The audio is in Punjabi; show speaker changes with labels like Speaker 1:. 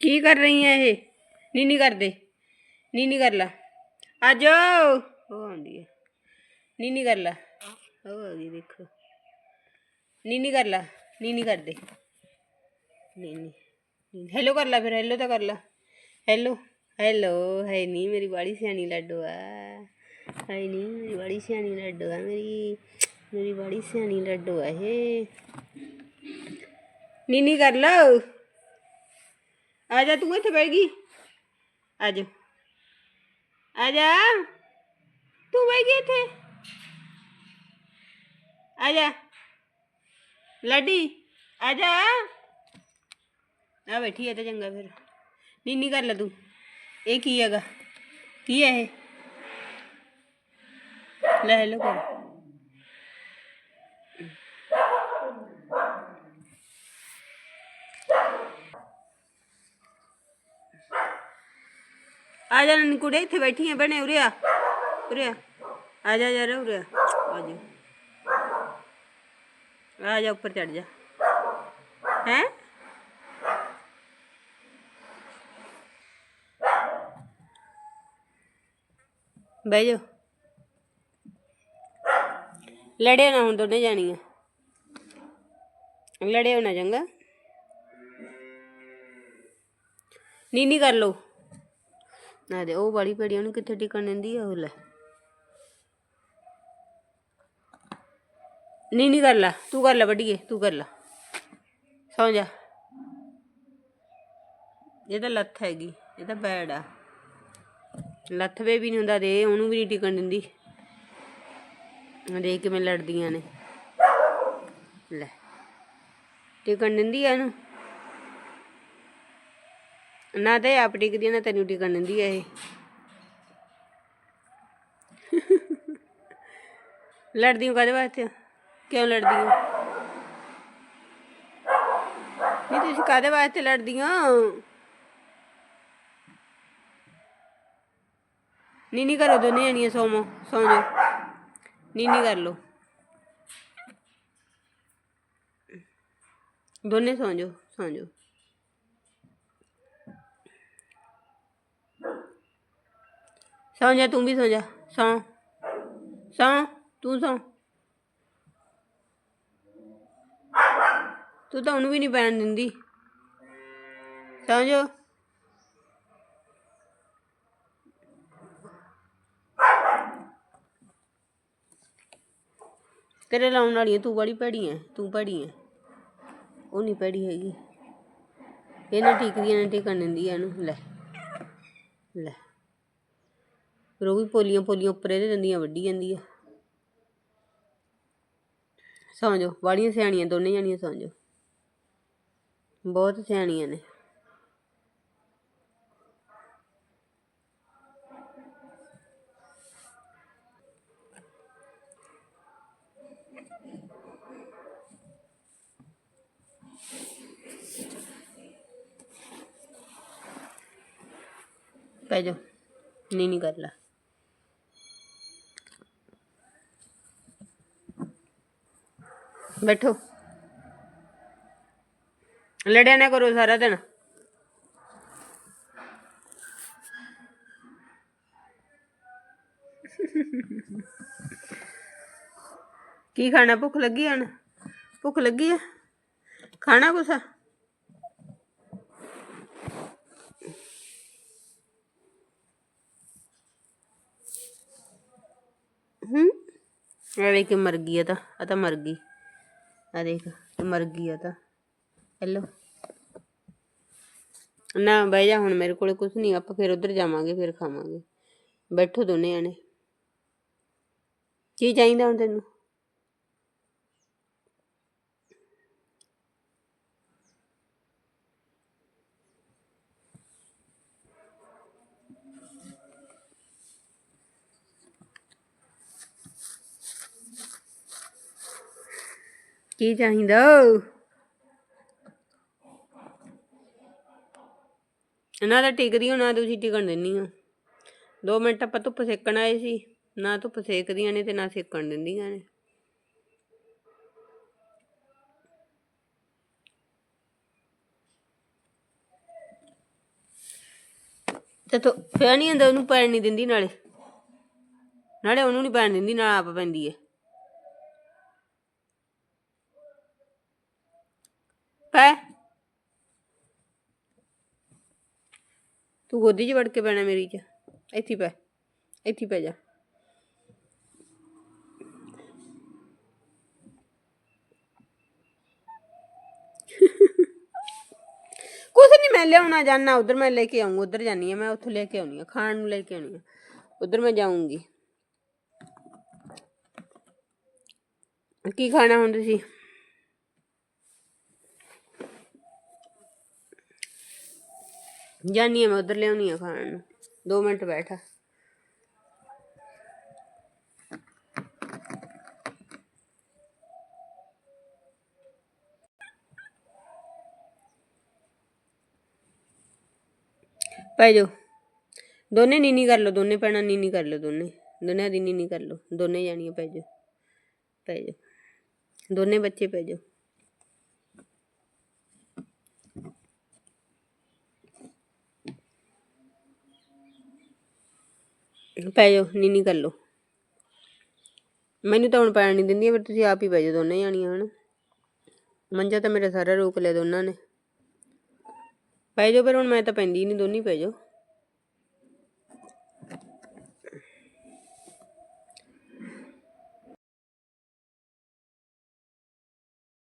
Speaker 1: ਕੀ ਕਰ ਰਹੀ ਹੈ ਇਹ ਨੀਨੀ ਕਰਦੇ ਨੀਨੀ ਕਰ ਲਾ ਆ ਜਾਓ ਉਹ ਆਉਂਦੀ ਹੈ ਨੀਨੀ ਕਰ ਲਾ ਉਹ ਆ ਗਈ ਦੇਖੋ ਨੀਨੀ ਕਰ ਲਾ ਨੀਨੀ ਕਰ ਦੇ ਨੀਨੀ ਹੈਲੋ ਕਰ ਲਾ ਫਿਰ ਹੈਲੋ ਤਾਂ ਕਰ ਲਾ ਹੈਲੋ ਹੈਲੋ ਹੈ ਨਹੀਂ ਮੇਰੀ ਬਾੜੀ ਸਿਆਣੀ ਲੱਡੂ ਆ ਹੈ ਨਹੀਂ ਮੇਰੀ ਬਾੜੀ ਸਿਆਣੀ ਲੱਡੂ ਆ ਮੇਰੀ ਮੇਰੀ ਬਾੜੀ ਸਿਆਣੀ ਲੱਡੂ ਆ ਇਹ ਨੀਨੀ ਕਰ ਲਓ ਆ ਜਾ ਤੂੰ ਇੱਥੇ ਬਹਿ ਗਈ ਆ ਜਾ ਆ ਜਾ ਤੂੰ ਬਹਿ ਗਈ ਇੱਥੇ ਆ ਜਾ ਲਾਡੀ ਆ ਜਾ ਆ ਬੈਠੀ ਹੈ ਤਾਂ ਚੰਗਾ ਫਿਰ ਨੀਨੀ ਕਰ ਲੈ ਤੂੰ ਇਹ ਕੀ ਹੈਗਾ ਕੀ ਹੈ ਇਹ ਲੈ ਹੈਲੋ ਆ ਜਾ ਨੀ ਕੁੜੇ ਇੱਥੇ ਬੈਠੀ ਆ, ਬਣੇ ਉਰੇ ਆ। ਉਰੇ ਆ। ਆ ਜਾ ਜਾ ਉਰੇ ਆ। ਆ ਜਾ ਆ ਜਾ ਉੱਪਰ ਚੜ ਜਾ। ਹੈ? ਬਹਿ ਜਾ ਲੜਿਆ ਨਾ ਹੁਣ, ਦੋਨੇ ਜਾਣੀਆਂ। ਲੜਿਓ ਹੋਣਾ ਚੰਗਾ। ਨੀਨੀ ਕਰ ਲਓ। ਨਾ ਦੇ, ਉਹ ਵਾਲੀ ਭੇੜੀ ਉਹਨੂੰ ਕਿੱਥੇ ਟਿਕਣ ਦਿੰਦੀ ਆ, ਉਹ ਲੈ। ਨੀਨੀ ਕਰ ਲਾ, ਤੂੰ ਕਰ ਲੈ ਵੱਡੀਏ, ਤੂੰ ਕਰ ਲਾ। ਸੌ ਜਾ। ਇਹ ਤਾਂ ਲੱਥ ਹੈਗੀ, ਇਹ ਤਾਂ ਬੈਡ ਆ। ਲੱਥ ਵੇ ਵੀ ਨਹੀਂ ਹੁੰਦਾ ਦੇ, ਉਹਨੂੰ ਵੀ ਨਹੀਂ ਟਿਕਣ ਦਿੰਦੀ। ਦੇਖ ਕਿਵੇਂ ਲੜਦੀਆਂ ਨੇ। ਲੈ, ਟਿਕਣ ਦਿੰਦੀ ਆ ਇਹਨੂੰ? ਨਾ ਤਾਂ ਇਹ ਆਪ ਟਿਕਦੀ ਆ, ਨਾ ਤੈਨੂੰ ਟਿਕਣ ਦਿੰਦੀ ਆ ਇਹ। ਲੜਦੀ ਹੋ ਕਾਹਦੇ ਵਾਸਤੇ ਕਿਉਂ ਲੜਦੀ ਹੋ ਨਹੀਂ ਤੁਸੀਂ ਕਾਹਦੇ ਵਾਸਤੇ ਲੜਦੀਆਂ? ਨੀਨੀ ਕਰੋ ਦੋਨੇ ਜਣੀਆਂ ਸੋਮੋ ਸੌਂ ਜਾਓ। ਨੀਨੀ ਕਰ ਲਓ। ਦੋਨੇ ਸੌਂ ਜਾਓ ਸੌਂ ਜਾਓ। ਸੌਂ ਜਾ, ਤੂੰ ਵੀ ਸੌਂ ਜਾ। ਸੌਂ। ਸੌਂ, ਤੂੰ ਸੌਂ। ਤੂੰ ਤਾਂ ਉਹਨੂੰ ਵੀ ਨਹੀਂ ਪੈਣ ਦਿੰਦੀ। ਸੌਂ ਜਾ। ਤੇਰੇ ਲਾਉਣ ਵਾਲੀ ਤੂੰ ਬੜੀ ਭੈੜੀ ਹੈ ਤੂੰ ਭੈੜੀ ਹੈ ਉਹ ਨਹੀਂ ਭੈੜੀ ਹੈਗੀ। ਇਹਨਾਂ ਟਿਕਦੀਆਂ ਨੇ ਟਿਕਣ ਦਿੰਦੀ ਆ ਇਹਨੂੰ। ਲੈ। ਲੈ। ਫਿਰ ਉਹ ਵੀ ਪੋਲੀਆਂ ਪੋਲੀਆਂ ਉੱਪਰ ਇਹਦੇ ਦੰਦੀਆਂ ਵੱਢੀ ਜਾਂਦੀ ਆ। ਸੌਂ ਜਾਓ ਵਾਲੀਆਂ ਸਿਆਣੀਆਂ, ਦੋਨੇ ਜਾਣੀਆਂ ਸੌਂ ਜਾਓ ਬਹੁਤ ਸਿਆਣੀਆਂ ਨੇ। ਪੈ ਜਾਓ। ਨਹੀਂ ਨਹੀਂ ਕਰ ਲਾ ਬੈਠੋ। ਲੜਿਆ ਨਾ ਕਰੋ ਸਾਰਾ ਦਿਨ। ਕੀ ਖਾਣਾ? ਭੁੱਖ ਲੱਗੀ ਹਣ? ਭੁੱਖ ਲੱਗੀ ਆ? ਖਾਣਾ ਕੁਛ? ਹੂੰ? ਆ ਦੇਖ ਮਰ ਗਈ ਆ ਤਾਂ ਆ ਤਾਂ ਮਰ ਗਈ। ਆ ਦੇਖ ਮਰ ਗਈ ਆ ਤਾਂ। ਹੈਲੋ ਨਾ ਬਹਿ ਜਾ, ਹੁਣ ਮੇਰੇ ਕੋਲੇ ਕੁਝ ਨਹੀਂ, ਆਪਾਂ ਫਿਰ ਉਧਰ ਜਾਵਾਂਗੇ, ਫਿਰ ਖਾਵਾਂਗੇ। ਬੈਠੋ ਦੋਨੇ ਆਣੇ ਕੀ ਚਾਹੀਦਾ ਹੁਣ ਤੈਨੂੰ? ਕੀ ਚਾਹੀਦਾ? ਨਾ ਤਾਂ ਟਿਕਦੀ ਹੋ ਤੁਸੀਂ ਟਿਕਣ ਦਿੰਨੀ ਹੋ। 2 ਮਿੰਟ ਆਪਾਂ ਧੁੱਪ ਸੇਕਣ ਆਏ ਸੀ, ਨਾ ਧੁੱਪ ਸੇਕਦੀਆਂ ਨੇ ਤੇ ਨਾ ਸੇਕਣ ਦਿੰਦੀਆਂ ਨੇ। ਤੇ ਤੋ ਫੇਰ ਨਹੀਂ ਹੁੰਦਾ ਉਹਨੂੰ ਪੈਣ ਨਹੀਂ ਦਿੰਦੀ, ਨਾਲੇ। ਨਾਲੇ ਉਹਨੂੰ ਨਹੀਂ ਪੈਣ ਦਿੰਦੀ, ਨਾਲ ਆਪ ਪੈਂਦੀ ਹੈ ਪੈ ਤੂੰ ਗੋਦੀ 'ਚ ਵੜ ਕੇ ਪੈਣਾ ਮੇਰੀ 'ਚ। ਇੱਥੇ ਪੈ ਇੱਥੇ ਪੈ ਜਾ। ਕੁਛ ਨਹੀਂ ਮੈਂ ਲਿਆਉਣਾ ਜਾਣਾ ਉਧਰ ਮੈਂ ਲੈ ਕੇ ਆਊਂ ਉਧਰ ਜਾਨੀ ਆ। ਮੈਂ ਉੱਥੋਂ ਲੈ ਕੇ ਆਉਣੀ ਆ। ਖਾਣ ਨੂੰ ਲੈ ਕੇ ਆਉਣੀ ਆ। ਉਧਰ ਮੈਂ ਜਾਊਂਗੀ। ਕੀ ਖਾਣਾ ਹੁਣ ਤੁਸੀਂ? ਜਾਨੀ ਆ, ਮੈਂ ਉਧਰ ਲਿਆਉਣੀ ਆ ਖਾਣ ਨੂੰ। 2 ਮਿੰਟ ਬੈਠਾ। ਪੈ ਜਾਓ। ਦੋਨੇ ਨੀਨੀ ਕਰ ਲਓ, ਦੋਨੇ ਪੈਣਾ ਨੀਨੀ ਕਰ ਲਓ ਦੋਨੇ। ਦੋਨੇ ਦੀ ਨੀਨੀ ਕਰ ਲਓ। ਦੋਨੇ ਜਾਣੀਆਂ ਪੈ ਜਾਓ। ਪੈ ਜਾਓ। ਦੋਨੇ ਬੱਚੇ ਪੈ ਜਾਓ। ਪੈ ਜਾਓ ਨਹੀਂ ਨੀਨੀ ਕਰ ਲਓ। ਮੈਨੂੰ ਤਾਂ ਹੁਣ ਪੈਣ ਨਹੀਂ ਦਿੰਦੀ ਫਿਰ ਤੁਸੀਂ ਆਪ ਹੀ ਪੈ ਜਾਓ, ਦੋਨੇ ਜਾਣੀਆਂ, ਹਨ। ਮੰਜਾ ਤਾਂ ਮੇਰਾ ਸਾਰਾ ਰੋਕ ਲਿਆ ਦੋਨਾਂ ਨੇ। ਪੈ ਜਾਓ ਪਰ ਹੁਣ ਮੈਂ ਤਾਂ ਪੈਂਦੀ ਨਹੀਂ ਦੋਨੇ ਹੀ ਪੈ ਜਾਓ।